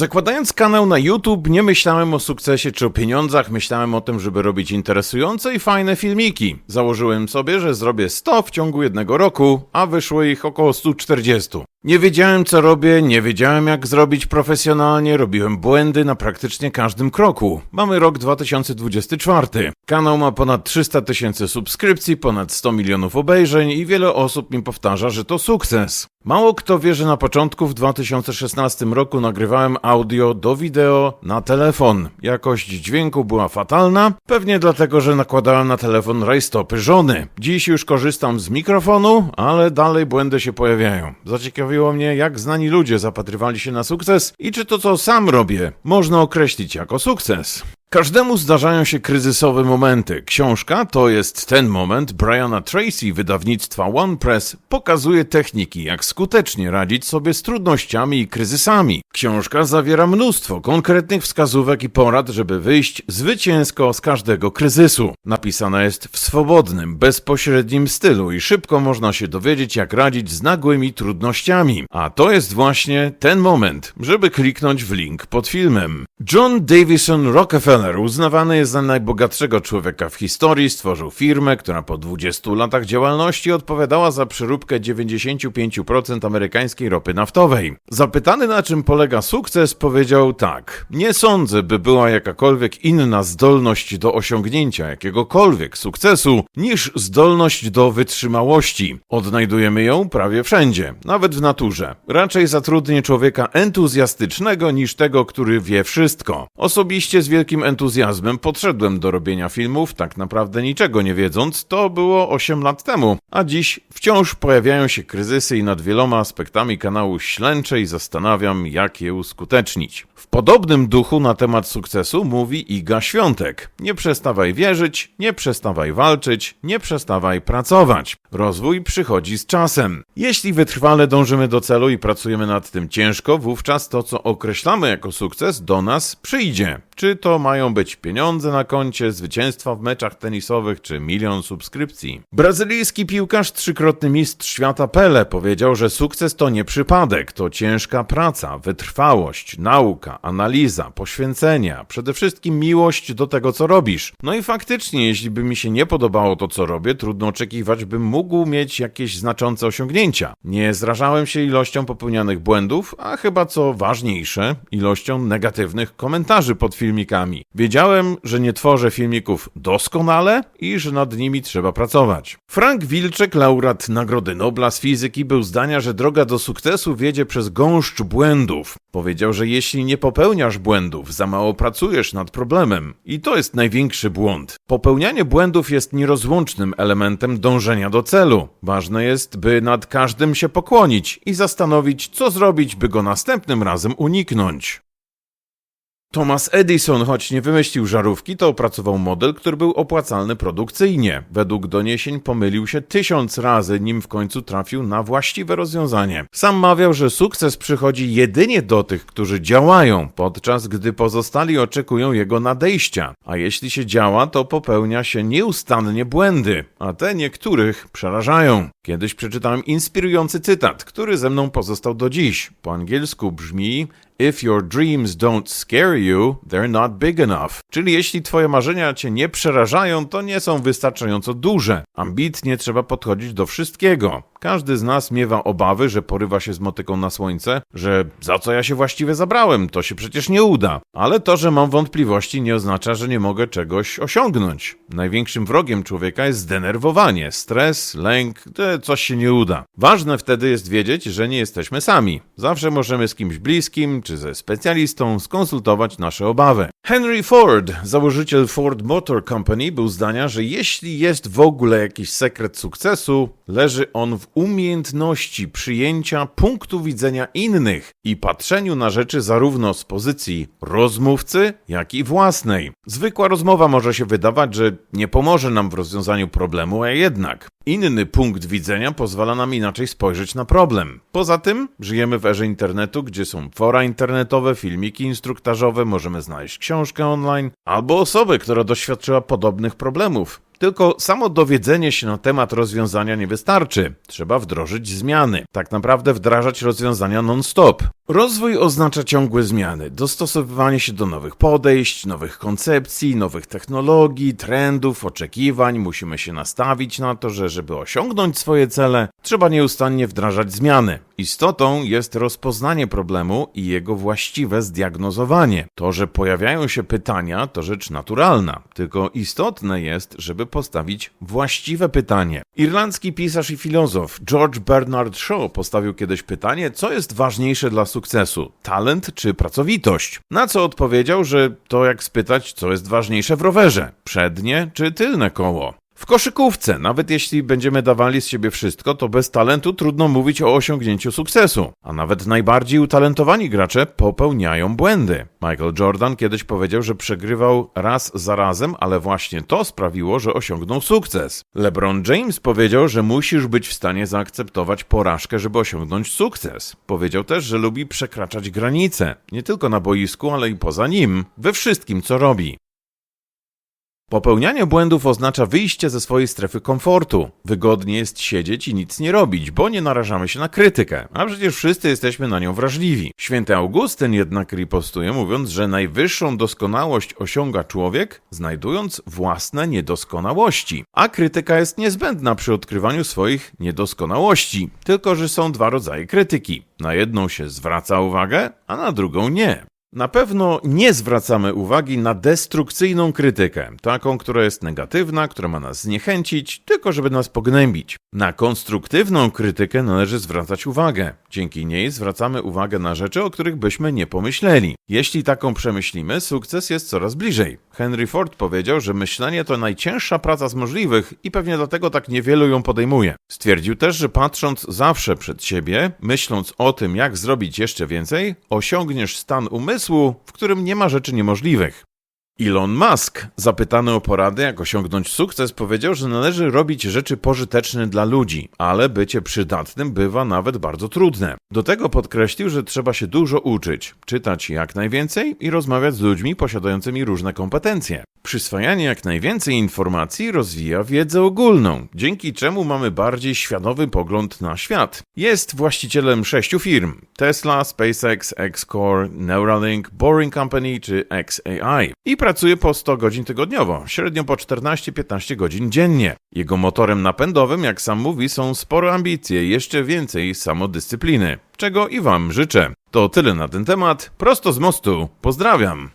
Zakładając kanał na YouTube, nie myślałem o sukcesie czy o pieniądzach, myślałem o tym, żeby robić interesujące i fajne filmiki. Założyłem sobie, że zrobię 100 w ciągu jednego roku, a wyszło ich około 140. Nie wiedziałem co robię, nie wiedziałem jak zrobić profesjonalnie, robiłem błędy na praktycznie każdym kroku. Mamy rok 2024. Kanał ma ponad 300 tysięcy subskrypcji, ponad 100 milionów obejrzeń i wiele osób mi powtarza, że to sukces. Mało kto wie, że na początku w 2016 roku nagrywałem audio do wideo na telefon. Jakość dźwięku była fatalna, pewnie dlatego, że nakładałem na telefon rajstopy żony. Dziś już korzystam z mikrofonu, ale dalej błędy się pojawiają. Zaciekawiło mnie, jak znani ludzie zapatrywali się na sukces i czy to, co sam robię, można określić jako sukces. Każdemu zdarzają się kryzysowe momenty. Książka to jest ten moment. Briana Tracy, wydawnictwa One Press, pokazuje techniki, jak skutecznie radzić sobie z trudnościami i kryzysami. Książka zawiera mnóstwo konkretnych wskazówek i porad, żeby wyjść zwycięsko z każdego kryzysu. Napisana jest w swobodnym, bezpośrednim stylu i szybko można się dowiedzieć, jak radzić z nagłymi trudnościami. A to jest właśnie ten moment, żeby kliknąć w link pod filmem. John Davison Rockefeller uznawany jest za najbogatszego człowieka w historii, stworzył firmę, która po 20 latach działalności odpowiadała za przeróbkę 95% amerykańskiej ropy naftowej. Zapytany na czym polega sukces, powiedział tak: Nie sądzę, by była jakakolwiek inna zdolność do osiągnięcia jakiegokolwiek sukcesu niż zdolność do wytrzymałości. Odnajdujemy ją prawie wszędzie, nawet w naturze. Raczej zatrudnię człowieka entuzjastycznego niż tego, który wie wszystko. Osobiście z wielkim podszedłem do robienia filmów, tak naprawdę niczego nie wiedząc, to było 8 lat temu, a dziś wciąż pojawiają się kryzysy i nad wieloma aspektami kanału ślęczę i zastanawiam, jak je uskutecznić. W podobnym duchu na temat sukcesu mówi Iga Świątek. Nie przestawaj wierzyć, nie przestawaj walczyć, nie przestawaj pracować. Rozwój przychodzi z czasem. Jeśli wytrwale dążymy do celu i pracujemy nad tym ciężko, wówczas to, co określamy jako sukces, do nas przyjdzie. Czy to mają być pieniądze na koncie, zwycięstwa w meczach tenisowych, czy milion subskrypcji? Brazylijski piłkarz, trzykrotny mistrz świata Pele powiedział, że sukces to nie przypadek, to ciężka praca, wytrwałość, nauka, analiza, poświęcenia, przede wszystkim miłość do tego, co robisz. No i faktycznie, jeśli by mi się nie podobało to, co robię, trudno oczekiwać, bym mógł mieć jakieś znaczące osiągnięcia. Nie zrażałem się ilością popełnianych błędów, a chyba co ważniejsze, ilością negatywnych komentarzy pod filmikami. Wiedziałem, że nie tworzę filmików doskonale i że nad nimi trzeba pracować. Frank Wilczek, laureat Nagrody Nobla z fizyki, był zdania, że droga do sukcesu wiedzie przez gąszcz błędów. Powiedział, że jeśli nie popełniasz błędów, za mało pracujesz nad problemem. I to jest największy błąd. Popełnianie błędów jest nierozłącznym elementem dążenia do celu. Ważne jest, by nad każdym się pokłonić i zastanowić, co zrobić, by go następnym razem uniknąć. Thomas Edison, choć nie wymyślił żarówki, to opracował model, który był opłacalny produkcyjnie. Według doniesień pomylił się tysiąc razy, nim w końcu trafił na właściwe rozwiązanie. Sam mawiał, że sukces przychodzi jedynie do tych, którzy działają, podczas gdy pozostali oczekują jego nadejścia. A jeśli się działa, to popełnia się nieustannie błędy, a te niektórych przerażają. Kiedyś przeczytałem inspirujący cytat, który ze mną pozostał do dziś. Po angielsku brzmi If your dreams don't scare you, they're not big enough. Czyli jeśli twoje marzenia cię nie przerażają, to nie są wystarczająco duże. Ambitnie trzeba podchodzić do wszystkiego. Każdy z nas miewa obawy, że porywa się z motyką na słońce, że za co ja się właściwie zabrałem, to się przecież nie uda. Ale to, że mam wątpliwości, nie oznacza, że nie mogę czegoś osiągnąć. Największym wrogiem człowieka jest zdenerwowanie, stres, lęk, coś się nie uda. Ważne wtedy jest wiedzieć, że nie jesteśmy sami. Zawsze możemy z kimś bliskim czy ze specjalistą skonsultować nasze obawy. Henry Ford, założyciel Ford Motor Company, był zdania, że jeśli jest w ogóle jakiś sekret sukcesu, leży on w umiejętności przyjęcia punktu widzenia innych i patrzeniu na rzeczy zarówno z pozycji rozmówcy, jak i własnej. Zwykła rozmowa może się wydawać, że nie pomoże nam w rozwiązaniu problemu, a jednak inny punkt widzenia pozwala nam inaczej spojrzeć na problem. Poza tym żyjemy w erze internetu, gdzie są fora internetowe, filmiki instruktażowe, możemy znaleźć książkę online albo osobę, która doświadczyła podobnych problemów. Tylko samo dowiedzenie się na temat rozwiązania nie wystarczy. Trzeba wdrożyć zmiany. Tak naprawdę wdrażać rozwiązania non-stop. Rozwój oznacza ciągłe zmiany, dostosowywanie się do nowych podejść, nowych koncepcji, nowych technologii, trendów, oczekiwań. Musimy się nastawić na to, że żeby osiągnąć swoje cele, trzeba nieustannie wdrażać zmiany. Istotą jest rozpoznanie problemu i jego właściwe zdiagnozowanie. To, że pojawiają się pytania, to rzecz naturalna, tylko istotne jest, żeby postawić właściwe pytanie. Irlandzki pisarz i filozof George Bernard Shaw postawił kiedyś pytanie, co jest ważniejsze dla sukcesu: talent czy pracowitość? Na co odpowiedział, że to jak spytać, co jest ważniejsze w rowerze: przednie czy tylne koło. W koszykówce, nawet jeśli będziemy dawali z siebie wszystko, to bez talentu trudno mówić o osiągnięciu sukcesu. A nawet najbardziej utalentowani gracze popełniają błędy. Michael Jordan kiedyś powiedział, że przegrywał raz za razem, ale właśnie to sprawiło, że osiągnął sukces. LeBron James powiedział, że musisz być w stanie zaakceptować porażkę, żeby osiągnąć sukces. Powiedział też, że lubi przekraczać granice, nie tylko na boisku, ale i poza nim, we wszystkim, co robi. Popełnianie błędów oznacza wyjście ze swojej strefy komfortu. Wygodnie jest siedzieć i nic nie robić, bo nie narażamy się na krytykę, a przecież wszyscy jesteśmy na nią wrażliwi. Święty Augustyn jednak ripostuje, mówiąc, że najwyższą doskonałość osiąga człowiek, znajdując własne niedoskonałości. A krytyka jest niezbędna przy odkrywaniu swoich niedoskonałości, tylko że są dwa rodzaje krytyki. Na jedną się zwraca uwagę, a na drugą nie. Na pewno nie zwracamy uwagi na destrukcyjną krytykę, taką, która jest negatywna, która ma nas zniechęcić, tylko żeby nas pognębić. Na konstruktywną krytykę należy zwracać uwagę. Dzięki niej zwracamy uwagę na rzeczy, o których byśmy nie pomyśleli. Jeśli taką przemyślimy, sukces jest coraz bliżej. Henry Ford powiedział, że myślenie to najcięższa praca z możliwych i pewnie dlatego tak niewielu ją podejmuje. Stwierdził też, że patrząc zawsze przed siebie, myśląc o tym, jak zrobić jeszcze więcej, osiągniesz stan umysłu, w którym nie ma rzeczy niemożliwych. Elon Musk, zapytany o poradę, jak osiągnąć sukces, powiedział, że należy robić rzeczy pożyteczne dla ludzi, ale bycie przydatnym bywa nawet bardzo trudne. Do tego podkreślił, że trzeba się dużo uczyć, czytać jak najwięcej i rozmawiać z ludźmi posiadającymi różne kompetencje. Przyswajanie jak najwięcej informacji rozwija wiedzę ogólną, dzięki czemu mamy bardziej świadomy pogląd na świat. Jest właścicielem sześciu firm: Tesla, SpaceX, Xcore, Neuralink, Boring Company czy XAI i pracuje po 100 godzin tygodniowo, średnio po 14-15 godzin dziennie. Jego motorem napędowym, jak sam mówi, są spore ambicje jeszcze więcej samodyscypliny, czego i Wam życzę. To tyle na ten temat. Prosto z mostu. Pozdrawiam.